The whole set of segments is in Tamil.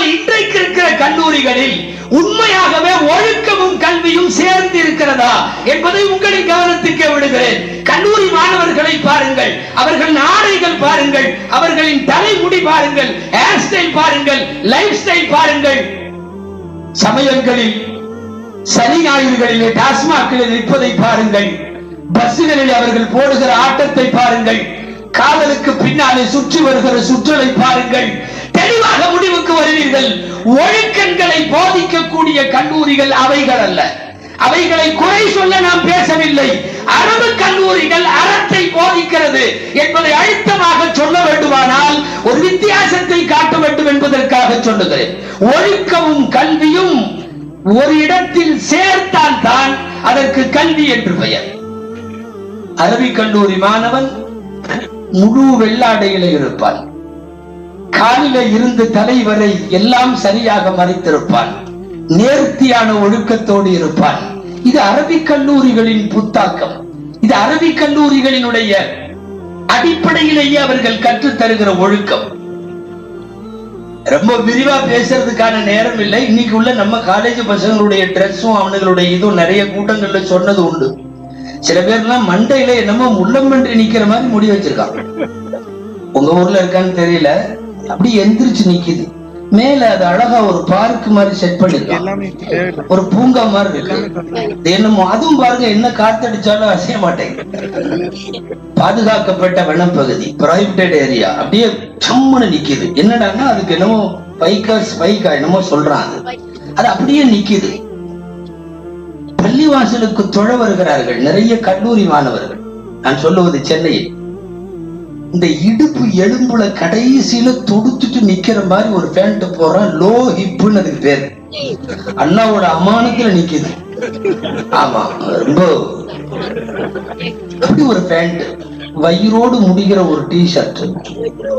ஆனால் இன்றைக்கு இருக்கிற கல்லூரிகளில் உண்மையாகவே ஒழுக்கமும் கல்வியும் சேர்ந்து இருக்கிறதா என்பதை உங்களை கவனத்துக்கு விடுகிறேன். கல்லூரி மாணவர்களை பாருங்கள் அவர்கள் ஆடைகள் பாருங்கள் அவர்களின் தலைமுடி பாருங்கள் ஹேர் ஸ்டைல் பாருங்கள் லைஃப் ஸ்டைல் பாருங்கள். சமயங்களில் சனி ஞாயிறுகளிலே டாஸ்மாகில் நிற்பதை பாருங்கள். பஸ்களில் அவர்கள் போடுகிற ஆட்டத்தை பாருங்கள். காதலுக்கு பின்னாலே சுற்றி வருகிற சுற்றலை பாருங்கள். முடிவுக்கு வருவீர்கள். ஒழுக்கங்களை போதிக்கக்கூடிய கல்லூரிகள் அவைகள் அல்ல. அவைகளை குறை சொல்ல நாம் பேசவில்லை. அரபு கல்லூரிகள் அறத்தை போதிக்கிறது என்பதை அழுத்தமாக சொல்ல வேண்டுமானால் ஒரு வித்தியாசத்தை காட்ட வேண்டும் என்பதற்காக சொல்லுகிறேன். ஒழுக்கமும் கல்வியும் ஒரு இடத்தில் சேர்த்தால் தான் அதற்கு கல்வி என்று பெயர். அரபிக் கல்லூரி மாணவன் முழு வெள்ளாடையில இருப்பான். காலில இருந்து தலை வரை எல்லாம் சரியாக மறைத்திருப்பான். நேர்த்தியான ஒழுக்கத்தோடு இருப்பான். இது அரபிக் கல்லூரிகளின் புத்தாக்கம். இது அரபிக் கல்லூரிகளினுடைய அடிப்படையிலேயே அவர்கள் கற்றுத் தருகிற ஒழுக்கம். ரொம்ப விரிவா பேசுறதுக்கான நேரம் இல்லை. இன்னைக்கு உள்ள நம்ம காலேஜ் பசங்களுடைய ட்ரெஸ்ஸும் அவனுங்களுடைய இதுவும் நிறைய கூட்டங்கள்ல சொன்னது உண்டு. சில பேர்லாம் மண்டையில என்னமோ முள்ளம்பன்றி நிக்கிற மாதிரி முடி வச்சிருக்காங்க. உங்க ஊர்ல இருக்கான்னு தெரியல. அப்படி எந்திரிச்சு நிக்குது. மேல அது அழகா ஒரு பார்க் மாதிரி செட் பண்ணிருக்காங்க ஒரு பூங்கா மாதிரி இருக்கு. என்னமோ அதுவும் பாருங்க என்ன காத்தடிச்சாலும் அசைய மாட்டேங்குது. பாதுகாக்கப்பட்ட வனப்பகுதி பிரைவேட்டட் ஏரியா அப்படியே சம்முன்னு நிக்குது. என்னடான்னா அதுக்கு என்னமோ பைக்கர்ஸ் பைக்கா என்னமோ சொல்றாங்க. அது அப்படியே நிக்குது. பள்ளிவாசலுக்கு தொழ வருகிறார்கள். நிறைய கல்லூரி மாணவர்கள். நான் சொல்லுவது சென்னையில். இந்த இடுப்பு எலும்புல கடைசியில தொடுத்துட்டு நிக்கிற மாதிரி ஒரு பேண்ட் போறான் லோ ஹிப்புன்னு அதுக்கு பேர். அண்ணாவோட அமானத்துல நிக்குது. ஆமா ரொம்ப. அப்படி ஒரு பேண்ட் வயிறோடு முடிகிற ஒரு டி ஷர்ட்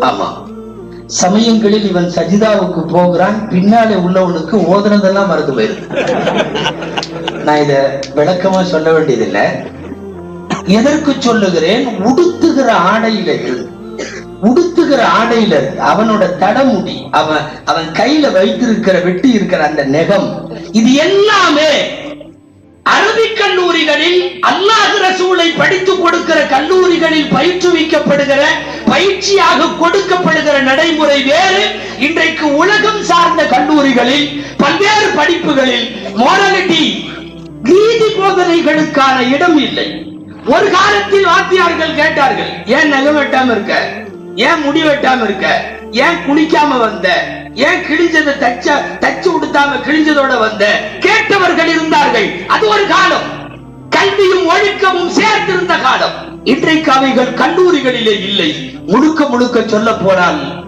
ஆமா. சமயங்களில் இவன் சஜிதாவுக்கு போகிறான் பின்னாலே உள்ளவனுக்கு ஓதுனதெல்லாம் மறந்து போயிருக்கு நான் இத விளக்கமா சொல்ல வேண்டியதில்லை. எதற்கு சொல்லுகிறேன்? உடுத்துகிற ஆடையில இருந்து உடுத்துகிற ஆடையில இருந்து அவனோட தடமுடி அவன் அவன் கையில வைத்திருக்கிற வெட்டி இருக்கிற அந்த நெகம் இது எல்லாமே அரபி கல்லூரிகளில் அல்லாஹ் ரசூலை படித்துக் கொடுக்கிற கல்லூரிகளில் பயிற்றுவிக்கப்படுகிற பயிற்சியாக கொடுக்கப்படுகிற நடைமுறை வேறு. இன்றைக்கு உலகம் சார்ந்த கல்லூரிகளில் பல்வேறு படிப்புகளில் மோரலிட்டி நீதி போதனைகளுக்கான இடம் இல்லை. ஒரு காலத்தில் வாத்தியார்கள் கேட்டார்கள் ஏன் நகை வெட்டாம இருக்க? ஏன் முடி வெட்டாம இருக்க? ஏன் குளிக்காம வந்த? ஏன் கிழிஞ்சதை தச்ச தச்சு உடுத்தாம கிழிஞ்சதோட வந்த? கேட்டவர்கள் இருந்தார்கள். அது ஒரு காலம். கல்வியும் ஒழுக்கமும் சேர்ந்திருந்த காலம். இன்றைக்கு அவைகள் கல்லூரிகளிலே இல்லை. முழுக்க முழுக்க சொல்ல போனால்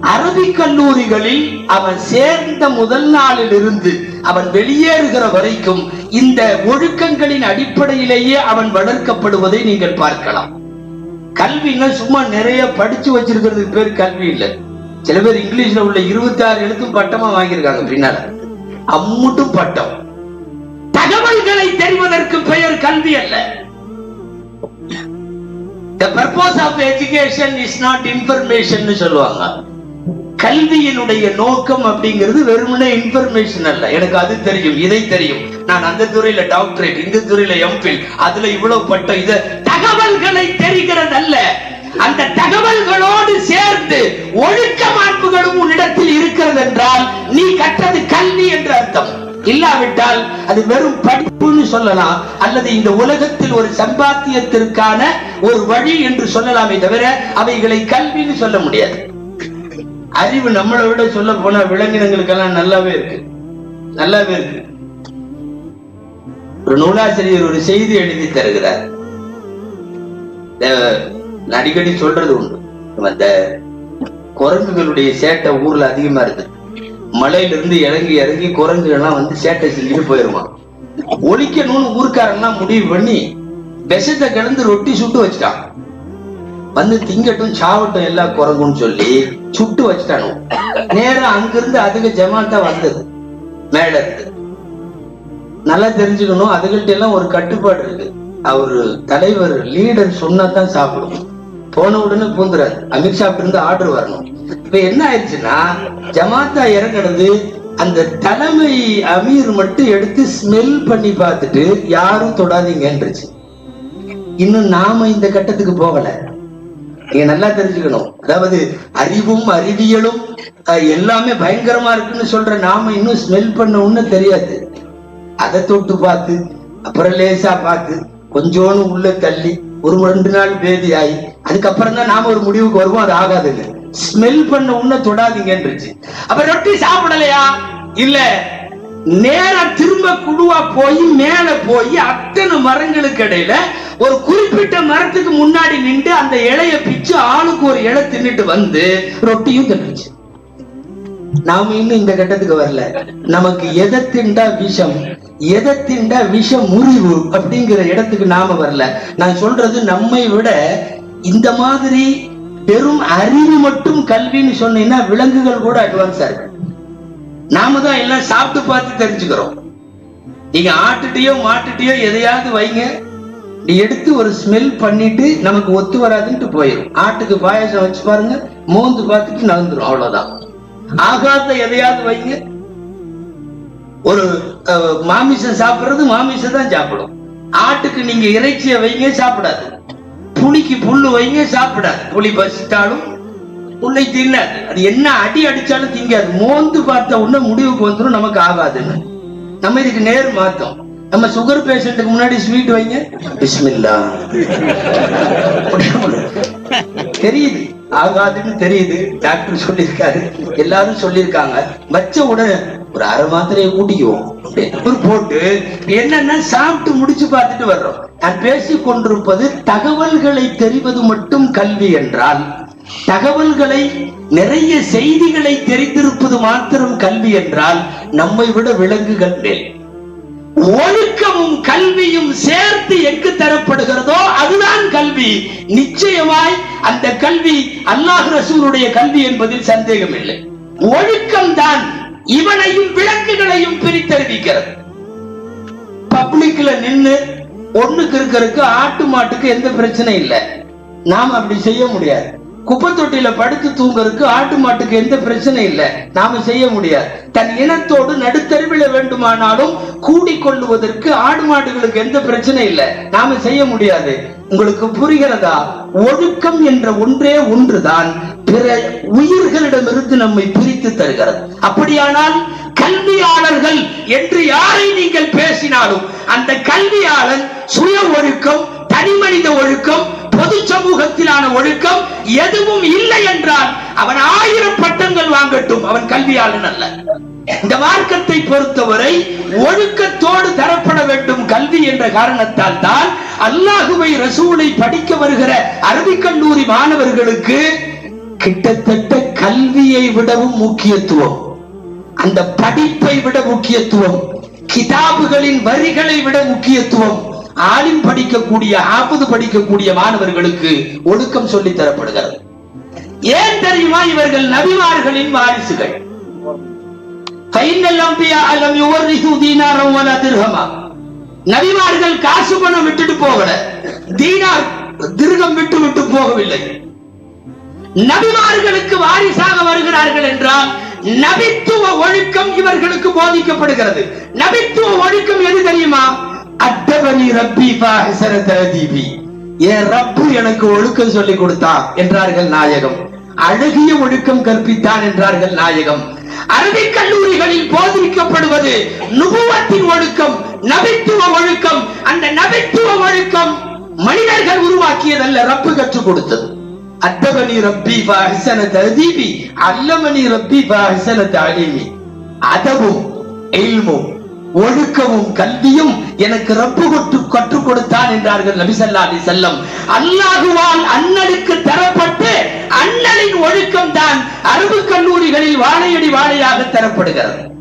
அரபிக் கல்லூரிகளில் அவன் சேர்ந்த முதல் நாளில் இருந்து அவன் வெளியேறுகிற வரைக்கும் இந்த ஒழுக்கங்களின் அடிப்படையிலேயே அவன் வளர்க்கப்படுவதை நீங்கள் பார்க்கலாம். கல்வின்னா சும்மா நிறைய படிச்சு வச்சிருக்கிறதுக்கு பேர் கல்வி இல்ல. சில பேர் இங்கிலீஷ்ல உள்ள இருபத்தி ஆறு எழுத்தும் பட்டமா வாங்கியிருக்காங்க பின்னால. அம்முட்டும் பட்டம். தகவல்களை தெரிவதற்கு பெயர் கல்வி அல்ல. The purpose of education is not information சொல்லுவாங்க. கல்வியினுடைய நோக்கம் அப்படிங்கிறது வெறுமனே இன்ஃபர்மேஷன் அல்ல. எனக்கு அது தெரியும் இதை தெரியும். நான் அந்த துறையில டாக்டரேட் இந்த துறையில எம்பில் அதுல இவ்வளவு பட்டம் இத தகவல்களை தெரிகிறது அல்ல அந்த தகவல்களோடு சேர்ந்து ஒழுக்க மாண்புகளும் உன்னிடத்தில் இருக்கிறது என்றால் நீ கற்றது கல்வி என்று அர்த்தம். இல்லாவிட்டால் அது வெறும் படிப்புன்னு சொல்லலாம் அல்லது இந்த உலகத்தில் ஒரு சம்பாத்தியத்திற்கான ஒரு வழி என்று சொல்லலாமே தவிர அவைகளை கல்வின்னு சொல்ல முடியாது. அறிவு நம்மளை விட சொல்ல போனா விலங்கினங்களுக்கெல்லாம் நல்லாவே இருக்கு. நல்லாவே இருக்கு. ஒரு நூலாசிரியர் ஒரு செய்தி எழுதி தருகிறார். அடிக்கடி சொல்றது உண்டு. அந்த குரங்குகளுடைய சேட்டை ஊர்ல அதிகமா இருக்கு. மலையில இருந்து இறங்கி இறங்கி குரங்குகள்லாம் வந்து சேட்டை செஞ்சுட்டு போயிருவான். ஒழிக்கணும்னு ஊர்க்காரன்லாம் முடிவு பண்ணி விஷத்தை கிடந்து ரொட்டி சுட்டு வச்சுட்டான். வந்து திங்கட்டும் சாவட்டும் எல்லா குரங்குன்னு சொல்லி சுட்டு வச்சுட்டானு நேரா அங்கிருந்து அதுக்கு ஜமாத்தா வந்தது மேல இருந்து நல்லா தெரிஞ்சுக்கணும் அதுகிட்ட எல்லாம் ஒரு கட்டுப்பாடு இருக்கு. அவரு தலைவர் லீடர் சொன்னாதான் சாப்பிடும். போன உடனே பூந்துறாரு. அமித்ஷா இருந்து ஆர்டர் வரணும். இப்ப என்ன ஆயிடுச்சுன்னா ஜமாத்தா இறங்குறது அந்த தலைமை அமீர் மட்டும் எடுத்து ஸ்மெல் பண்ணி பார்த்துட்டு யாரும் தொடாதீங்கன்றுச்சு. இன்னும் நாம இந்த கட்டத்துக்கு போகல. நீங்க நல்லா தெரிஞ்சுக்கணும். அதாவது அறிவும் அறிவியலும் எல்லாமே பயங்கரமா இருக்குன்னு சொல்ற நாம இன்னும் ஸ்மெல் பண்ண ஒண்ணு தெரியாது. அதை தொட்டு பார்த்து அப்புறம் லேசா பார்த்து கொஞ்சோன்னு உள்ள தள்ளி ஒரு ரெண்டு நாள் பேதி ஆகி அதுக்கப்புறம் தான் நாம ஒரு முடிவுக்கு வருவோம். அது ஆகாதுங்க. ஸ்மெல் பண்ண உன்ன தொடாதீங்கன்றுச்சு. அப்ப ரொட்டி சாப்பிடலையா? இல்ல. நேர திரும்ப குழுவா போய் மேல போய் அத்தனை மரங்களுக்கு இடையில ஒரு குறிப்பிட்ட மரத்துக்கு முன்னாடி நின்று அந்த இலைய பிச்சு ஆளுக்கு ஒரு இலை தின்னுட்டு வந்து ரொட்டியும் தின்னுச்சு. நாம இன்னும் இந்த கட்டத்துக்கு வரல. நமக்கு எதை திண்டா விஷம் எதை திண்டா விஷ முறிவு அப்படிங்கிற இடத்துக்கு நாம வரல. நான் சொல்றது நம்மை விட இந்த மாதிரி பெரும் அறிவு மட்டும் கல்வின்னு சொன்னீங்கன்னா விலங்குகள் கூட அட்வான்ஸா இருக்கு. நாம தான் எல்லாம் சாப்பிட்டு பார்த்து தெரிஞ்சுக்கிறோம். நீங்க ஆட்டுட்டியோ மாட்டுட்டியோ எதையாவது வைங்க. நீ எடுத்து ஒரு ஸ்மெல் பண்ணிட்டு நமக்கு ஒத்து வராதுன்ட்டு போயிடும் ஆட்டுக்கு பாயாசம் வச்சு பாருங்க மோந்து பார்த்துட்டு நகர்ந்துரும் அவ்வளவுதான். ஆகாத எதையாவது வைங்க. ஒரு மாமிசம் சாப்பிடுறது மாமிசம் தான் சாப்பிடும். ஆட்டுக்கு நீங்க இறைச்சியை வைங்க சாப்பிடாது. புளிக்கு புல்லு வைங்க சாப்பிடாது. புளி பசித்தாலும் புள்ளை தின்னாது. அது என்ன அடி அடிச்சாலும் திங்காது. மோந்து பார்த்த உடனே முடிவுக்கு வந்துடும் நமக்கு ஆகாதுன்னு. நம்ம இதுக்கு நேர் மாத்தோம் நம்ம சுகர் பேஷண்ட்டுக்கு முன்னாடி ஸ்வீட் வைங்க. பிஸ்மில்லா. தெரியுது. ஆகாதுன்னு தெரியுது. டாக்டர் சொல்லியிருக்காரு. எல்லாரும் சொல்லியிருக்காங்க. வச்ச உடனே ஒரு அரை மாத்திரையை கூட்டிக்குவோம் ஒரு போட்டு என்னன்னா சாப்பிட்டு முடிச்சு பார்த்துட்டு வர்றோம். நான் பேசிக் கொண்டிருப்பது தகவல்களை தெரிவது மட்டும் கல்வி என்றால் தகவல்களை நிறைய செய்திகளை தெரிந்திருப்பது மாத்திரம் கல்வி என்றால் நம்மை விட விலங்குகள் மேல். ஒழுக்கமும் கல்வியும் சேர்த்து எங்கு தரப்படுகிறதோ அதுதான் கல்வி. நிச்சயமாய் அந்த கல்வி அல்லாஹ் ரசூலுடைய கல்வி என்பதில் சந்தேகம் இல்லை ஒழுக்கம் தான் இவனையும் விளக்குகளையும் பிரித்தறிவிக்கிறது. பப்ளிக்ல நின்னு ஒண்ணுக்கு இருக்கிறதுக்கு ஆட்டு மாட்டுக்கு எந்த பிரச்சனை இல்லை. நாம் அப்படி செய்ய முடியாது. குப்பை தொட்டியில படுத்து தூங்குறதுக்கு ஆட்டு மாட்டுக்கு எந்த பிரச்சனை இல்லை. நாம செய்ய முடியாது. தன் இனத்தோடு நடுத்தருவில வேண்டுமானாலும் கூடி கொள்ளுவதற்கு ஆடு மாடுகளுக்கு எந்த பிரச்சனை இல்லை. நாம செய்ய முடியாது. உங்களுக்கு புரிகிறதா? ஒழுக்கம் என்ற ஒன்றே ஒன்றுதான். பிற உயிர்களிடமிருந்து நம்மை பிரித்து தருகிறது. அப்படியானால் கல்வியாளர்கள் என்று யாரை நீங்கள் பேசினாலும் அந்த கல்வியாளன் சுய ஒழுக்கம் தனி மனித ஒழுக்கம் பொது சமூகத்திலான ஒழுக்கம் எதுவும் இல்லை என்றால் அவன் ஆயிரம் பட்டங்கள் வாங்கட்டும். அவன் கல்வியாளன் அல்ல. இந்த மார்க்கத்தை பொறுத்தவரை ஒழுக்கத்தோடு தரப்பட வேண்டும் கல்வி என்ற காரணத்தால் தான் அல்லாஹுவை ரசூலை படிக்க வருகிற அரபிக் கல்லூரி மாணவர்களுக்கு கிட்டத்தட்ட கல்வியை விடவும் முக்கியத்துவம். அந்த படிப்பை விட முக்கியத்துவம். கிதாபுகளின் வரிகளை விட முக்கியத்துவம். ஆலிம் படிக்கக்கூடிய ஆபது படிக்கக்கூடிய மாணவர்களுக்கு ஒழுக்கம் சொல்லி தரப்படுகிறது. ஏன் தெரியுமா? இவர்கள் நபிமார்களின் வாரிசுகள். நபிமார்கள் காசு பணம் விட்டுட்டு போகல. தீனார் திருகம் விட்டு விட்டு போகவில்லை. நபிமார்களுக்கு வாரிசாக வருகிறார்கள் என்றால் நபித்துவ ஒழுக்கம் இவர்களுக்கு போதிக்கப்படுகிறது. நபித்துவ ஒழுக்கம் எது தெரியுமா? அத்தபனி ரப்பி தீபி ததீபி என் ரப்பு எனக்கு ஒழுக்கம் சொல்லி கொடுத்தான் என்றார்கள் நாயகம். அழகிய ஒழுக்கம் கற்பித்தான் என்றார்கள் நாயகம். அரபிக் கல்லூரிகளில் போதிக்கப்படுவது நுபுவத்தின் ஒழுக்கம் நபித்துவ ஒழுக்கம். அந்த நபித்துவ ஒழுக்கம் மனிதர்கள் உருவாக்கியதல்ல ரப்பு கற்றுக் கொடுத்தது. அத்தபனி ரப்பி ஃபாஹிசன தீபி அல்லமணி ரப்பி ஃபாஹிசன தாலிமி அதவும் எல்மும் ஒழுக்கமும் கல்வியும் எனக்கு ரப்பு கொட்டு கற்றுக் கொடுத்தான் என்றார்கள் நபிசல்லா அலி செல்லம் அல்லாஹுவால் அண்ணனுக்கு தரப்பட்டு அண்ணனின் ஒழுக்கம் தான் அரபு கல்லூரிகளில் வாழையடி வாழையாக தரப்படுகிறது.